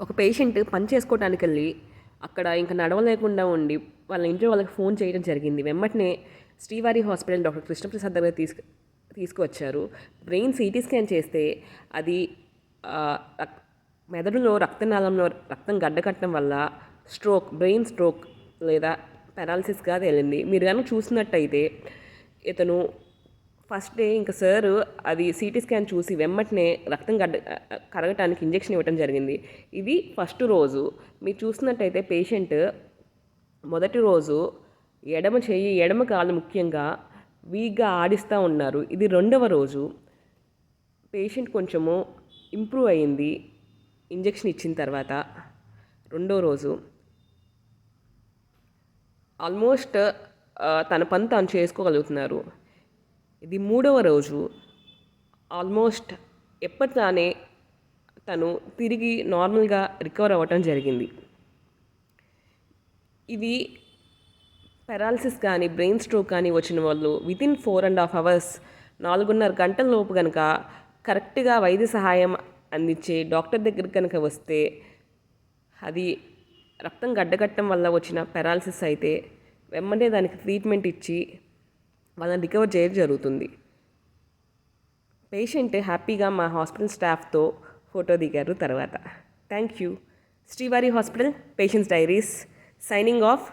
ఒక పేషెంట్ పని చేసుకోవడానికి వెళ్ళి అక్కడ ఇంకా నడవలేకుండా ఉండి వాళ్ళ ఇంట్లో వాళ్ళకి ఫోన్ చేయడం జరిగింది. వెంబటనే శ్రీవారి హాస్పిటల్ డాక్టర్ కృష్ణప్రసాద్ దగ్గర తీసుకు తీసుకువచ్చారు. బ్రెయిన్ సిటీ స్కాన్ చేస్తే అది రక్- మెదడులో రక్తనాళంలో రక్తం గడ్డకట్టడం వల్ల స్ట్రోక్ బ్రెయిన్ స్ట్రోక్ లేదా పెరాలసిస్గా తేలింది. మీరు కనుక చూసినట్టయితే ఇతను ఫస్ట్ డే ఇంకా సార్ అది సిటీ స్కాన్ చూసి వెమ్మటనే రక్తం గడ్డ కరగటానికి ఇంజెక్షన్ ఇవ్వడం జరిగింది. ఇది ఫస్ట్ రోజు. మీరు చూసినట్టయితే పేషెంట్ మొదటి రోజు ఎడమ చెయ్యి ఎడమ కాలు ముఖ్యంగా వీక్గా ఆడిస్తూ ఉన్నారు. ఇది రెండవ రోజు. పేషెంట్ కొంచెము ఇంప్రూవ్ అయ్యింది ఇంజెక్షన్ ఇచ్చిన తర్వాత రెండో రోజు. ఆల్మోస్ట్ తన పని తాను చేసుకోగలుగుతున్నారు. ఇది మూడవ రోజు. ఆల్మోస్ట్ ఎప్పటిదానే తను తిరిగి నార్మల్గా రికవర్ అవ్వటం జరిగింది. ఇది పెరాలసిస్ కానీ బ్రెయిన్ స్ట్రోక్ కానీ వచ్చిన వాళ్ళు within four and half hours నాలుగున్నర గంటల లోపు కనుక కరెక్ట్గా వైద్య సహాయం అందించే డాక్టర్ దగ్గరికి కనుక వస్తే అది రక్తం గడ్డగట్టడం వల్ల వచ్చిన పెరాలసిస్ అయితే వెంబడే దానికి ట్రీట్మెంట్ ఇచ్చి వాళ్ళని రికవర్ చేయడం జరుగుతుంది. పేషెంట్ హ్యాపీగా మా హాస్పిటల్ స్టాఫ్తో ఫోటో దిగారు తర్వాత. Thank you Srivari hospital patients diaries signing off